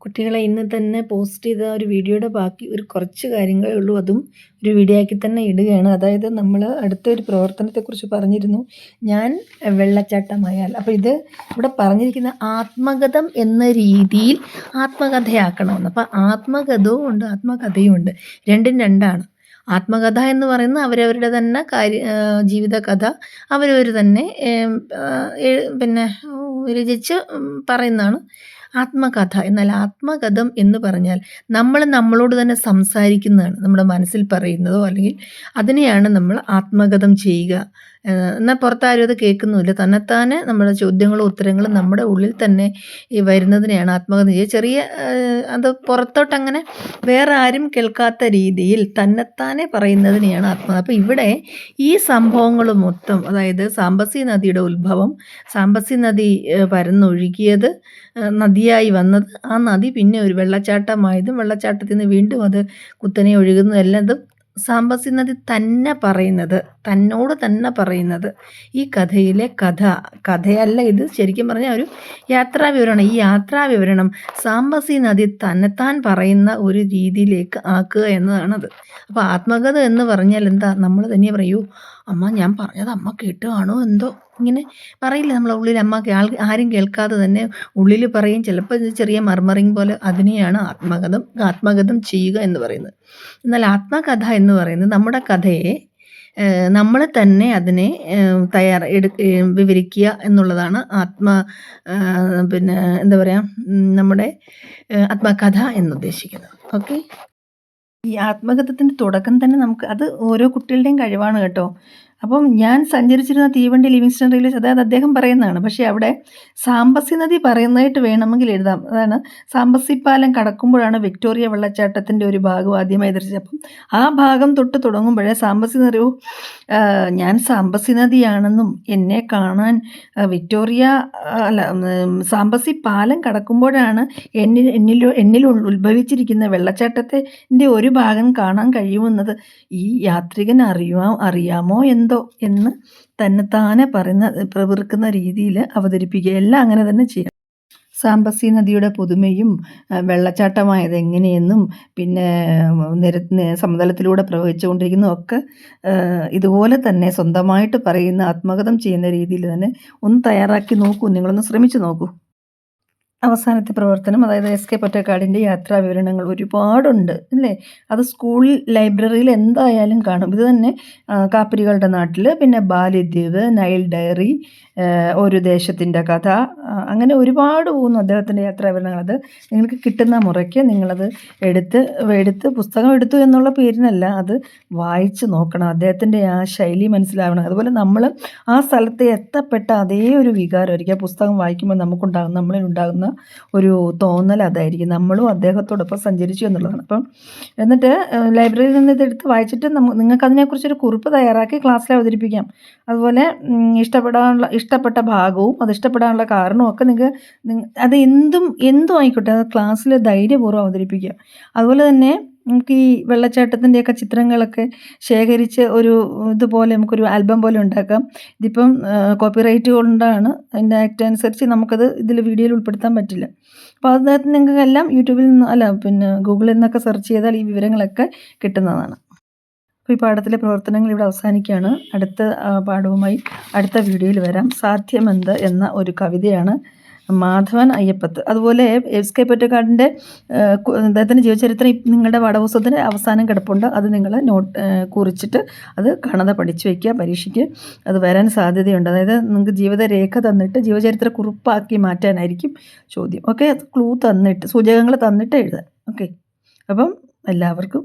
കുട്ടികളെ ഇന്ന് തന്നെ പോസ്റ്റ് ചെയ്ത ഒരു വീഡിയോയുടെ ബാക്കി ഒരു കുറച്ച് കാര്യങ്ങളേ ഉള്ളൂ. അതും ഒരു വീഡിയോ ആക്കി തന്നെ ഇടുകയാണ്. അതായത് നമ്മൾ അടുത്ത ഒരു പ്രവർത്തനത്തെക്കുറിച്ച് പറഞ്ഞിരുന്നു. ഞാൻ വെള്ളച്ചാട്ടമായാൽ. അപ്പോൾ ഇത് ഇവിടെ പറഞ്ഞിരിക്കുന്ന ആത്മകഥം എന്ന രീതിയിൽ ആത്മകഥയാക്കണമെന്ന്. അപ്പോൾ ആത്മകഥവും ഉണ്ട് ആത്മകഥയും ഉണ്ട്. രണ്ടും രണ്ടാണ്. ആത്മകഥ എന്ന് പറയുന്നത് അവരവരുടെ തന്നെ കാര്യ ജീവിതകഥ. അവരവർ തന്നെ പിന്നെ രചിച്ച് പറയുന്നതാണ്. ആത്മകഥ. എന്നാൽ ആത്മകഥം എന്ന് പറഞ്ഞാൽ നമ്മൾ നമ്മളോട് തന്നെ സംസാരിക്കുന്നതാണ്. നമ്മുടെ മനസ്സിൽ പറയുന്നതോ അല്ലെങ്കിൽ അതിനെയാണ് നമ്മൾ ആത്മകഥം ചെയ്യുക. എന്നാൽ പുറത്താരും അത് കേൾക്കുന്നുമില്ല. തന്നെത്താനെ നമ്മുടെ ചോദ്യങ്ങളും ഉത്തരങ്ങളും നമ്മുടെ ഉള്ളിൽ തന്നെ ഈ വരുന്നതിനെയാണ് ആത്മകഥ ചെയ്യുക. ചെറിയ അത് പുറത്തോട്ടങ്ങനെ വേറെ ആരും കേൾക്കാത്ത രീതിയിൽ തന്നെത്താനെ പറയുന്നതിനെയാണ് ആത്മകഥ. അപ്പോൾ ഇവിടെ ഈ സംഭവങ്ങൾ മൊത്തം അതായത് സാമ്പസി നദിയുടെ ഉത്ഭവം സാമ്പസി നദി പരന്നൊഴുകിയത് നദിയായി വന്നത്. ആ നദി പിന്നെ ഒരു വെള്ളച്ചാട്ടമായതും വെള്ളച്ചാട്ടത്തിൽ നിന്ന് വീണ്ടും അത് കുത്തനെ ഒഴുകുന്നതും എല്ലാം സാമ്പസി നദി തന്നെ പറയുന്നത് തന്നോട് തന്നെ പറയുന്നത്. ഈ കഥയിലെ കഥ കഥയല്ല ഇത്. ശരിക്കും പറഞ്ഞാൽ ഒരു യാത്രാ വിവരണം ഈ യാത്രാ വിവരണം സാമ്പസി നദി തന്നെത്താൻ പറയുന്ന ഒരു രീതിയിലേക്ക് ആക്കുക എന്നതാണത്. അപ്പോൾ ആത്മകഥ എന്ന് പറഞ്ഞാൽ എന്താ? നമ്മൾ തന്നെ പറയൂ അമ്മ ഞാൻ പറഞ്ഞത് അമ്മ കേട്ടുകയാണോ എന്തോ? ഇങ്ങനെ പറയില്ല നമ്മളെ ഉള്ളിൽ അമ്മ കേൾ ആരും കേൾക്കാതെ തന്നെ ഉള്ളിൽ പറയും. ചിലപ്പോൾ ചെറിയ മർമറിങ് പോലെ അതിനെയാണ് ആത്മകഥം ആത്മകഥം ചെയ്യുക എന്ന് പറയുന്നത്. എന്നാൽ ആത്മകഥ എന്ന് പറയുന്നത് നമ്മുടെ കഥയെ നമ്മൾ തന്നെ അതിനെ തയ്യാർ എടു വിവരിക്കുക എന്നുള്ളതാണ് ആത്മ പിന്നെ എന്താ പറയുക നമ്മുടെ ആത്മകഥ എന്നുദ്ദേശിക്കുന്നത്. ഓക്കെ? ഈ ആത്മകഥത്തിന്റെ തുടക്കം തന്നെ നമുക്ക് അത് ഓരോ കുട്ടികളുടെയും കഴിവാണ് കേട്ടോ. അപ്പം ഞാൻ സഞ്ചരിച്ചിരുന്ന തീവണ്ടി ലിവിങ്സ്റ്റൺ റെയിൽവേ അതായത് അദ്ദേഹം പറയുന്നതാണ് പക്ഷേ അവിടെ സാമ്പസി നദി പറയുന്നതായിട്ട് വേണമെങ്കിൽ എഴുതാം. അതാണ് സാമ്പസി പാലം കടക്കുമ്പോഴാണ് വിക്ടോറിയ വെള്ളച്ചാട്ടത്തിന്റെ ഒരു ഭാഗം ആദ്യമായി ദർശിച്ചത്. അപ്പം ആ ഭാഗം തൊട്ട് തുടങ്ങുമ്പോഴേ സാമ്പസി നദി ഞാൻ സാമ്പസി നദിയാണെന്നും എന്നെ കാണാൻ വിക്ടോറിയ അല്ല സാമ്പസി പാലം കടക്കുമ്പോഴാണ് എന്നിൽ എന്നിൽ എന്നിൽ ഉത്ഭവിച്ചിരിക്കുന്ന വെള്ളച്ചാട്ടത്തിന്റെ ഒരു ഭാഗം കാണാൻ കഴിയുമെന്നത് ഈ യാത്രികൻ അറിയാം അറിയാമോ എന്ന് എന്തോ എന്ന് തന്നെ തന്നെത്താനെ പറയുന്ന പ്രവൃക്കുന്ന രീതിയിൽ അവതരിപ്പിക്കുക. എല്ലാം അങ്ങനെ തന്നെ ചെയ്യണം. സാമ്പസി നദിയുടെ പുതുമയും വെള്ളച്ചാട്ടമായത് എങ്ങനെയെന്നും പിന്നെ നിര സമതലത്തിലൂടെ പ്രവഹിച്ചുകൊണ്ടിരിക്കുന്നതും ഒക്കെ ഇതുപോലെ തന്നെ സ്വന്തമായിട്ട് പറയുന്ന ആത്മകഥം ചെയ്യുന്ന രീതിയിൽ തന്നെ ഒന്ന് തയ്യാറാക്കി നോക്കൂ. നിങ്ങളൊന്ന് ശ്രമിച്ചു നോക്കൂ. അവസാനത്തെ പ്രവർത്തനം അതായത് എസ് കെ പൊറ്റക്കാടിന്റെ യാത്രാ വിവരണങ്ങൾ ഒരുപാടുണ്ട് അല്ലേ? അത് സ്കൂൾ ലൈബ്രറിയിൽ എന്തായാലും കാണും. ഇത് തന്നെ കാപ്പിരികളുടെ നാട്ടിൽ പിന്നെ ബാല്യദ്വീപ് നൈൽ ഡയറി ഒരു ദേശത്തിന്റെ കഥ അങ്ങനെ ഒരുപാട് പോകുന്നു അദ്ദേഹത്തിന്റെ യാത്രാ വിവരണങ്ങൾ. അത് നിങ്ങൾക്ക് കിട്ടുന്ന മുറയ്ക്ക് നിങ്ങളത് എടുത്ത് എടുത്ത് പുസ്തകം എടുത്തു എന്നുള്ള പേരിനല്ല അത് വായിച്ച് നോക്കണം. അദ്ദേഹത്തിന്റെ ആ ശൈലി മനസ്സിലാവണം. അതുപോലെ നമ്മൾ ആ സ്ഥലത്ത് എത്തപ്പെട്ട അതേ ഒരു വികാരമായിരിക്കും. ആ പുസ്തകം വായിക്കുമ്പോൾ നമുക്കുണ്ടാകുന്ന നമ്മളിൽ ഒരു തോന്നൽ അതായിരിക്കും. നമ്മളും അദ്ദേഹത്തോടൊപ്പം സഞ്ചരിച്ചു എന്നുള്ളതാണ്. അപ്പം എന്നിട്ട് ലൈബ്രറിയിൽ നിന്ന് ഇതെടുത്ത് വായിച്ചിട്ട് നമുക്ക് നിങ്ങൾക്ക് അതിനെക്കുറിച്ചൊരു കുറിപ്പ് തയ്യാറാക്കി ക്ലാസ്സിൽ അവതരിപ്പിക്കാം. അതുപോലെ ഇഷ്ടപ്പെടാനുള്ള ഇഷ്ടപ്പെട്ട ഭാഗവും അത് ഇഷ്ടപ്പെടാനുള്ള കാരണവും ഒക്കെ നിങ്ങൾക്ക് അത് എന്തും എന്തും ആയിക്കോട്ടെ അത് ക്ലാസ്സിൽ ധൈര്യപൂർവം അവതരിപ്പിക്കുക. അതുപോലെ തന്നെ നമുക്ക് ഈ വെള്ളച്ചാട്ടത്തിന്റെയൊക്കെ ചിത്രങ്ങളൊക്കെ ശേഖരിച്ച് ഒരു ഇതുപോലെ നമുക്കൊരു ആൽബം പോലെ ഉണ്ടാക്കാം. ഇതിപ്പം കോപ്പിറൈറ്റ് കൊണ്ടാണ് അതിന്റെ ആക്ട് അനുസരിച്ച് നമുക്കത് ഇതിൽ വീഡിയോയിൽ ഉൾപ്പെടുത്താൻ പറ്റില്ല. അപ്പോൾ അതിനകത്ത് നിങ്ങൾക്ക് എല്ലാം യൂട്യൂബിൽ നിന്ന് അല്ല പിന്നെ ഗൂഗിളിൽ നിന്നൊക്കെ സെർച്ച് ചെയ്താൽ ഈ വിവരങ്ങളൊക്കെ കിട്ടുന്നതാണ്. അപ്പോൾ ഈ പാഠത്തിലെ പ്രവർത്തനങ്ങൾ ഇവിടെ അവസാനിക്കുകയാണ്. അടുത്ത പാഠവുമായി അടുത്ത വീഡിയോയിൽ വരാം. സാധ്യമെന്ത് എന്ന ഒരു കവിതയാണ് മാധവൻ അയ്യപ്പത്ത്. അതുപോലെ എസ് കെ പൊറ്റക്കാടിന്റെ അദ്ദേഹത്തിന്റെ ജീവചരിത്രം നിങ്ങളുടെ പാഠപുസ്തകത്തിന് അവസാനം കിടപ്പുണ്ട്. അത് നിങ്ങൾ നോട്ട് കുറിച്ചിട്ട് അത് കാണാതെ പഠിച്ചു വയ്ക്കുക പരീക്ഷയ്ക്ക് അത് വരാൻ സാധ്യതയുണ്ട്. അതായത് നിങ്ങൾക്ക് ജീവിതരേഖ തന്നിട്ട് ജീവചരിത്ര കുറിപ്പാക്കി മാറ്റാനായിരിക്കും ചോദ്യം. ഓക്കെ? ക്ലൂ തന്നിട്ട് സൂചകങ്ങൾ തന്നിട്ട് എഴുതാം. ഓക്കെ? അപ്പം എല്ലാവർക്കും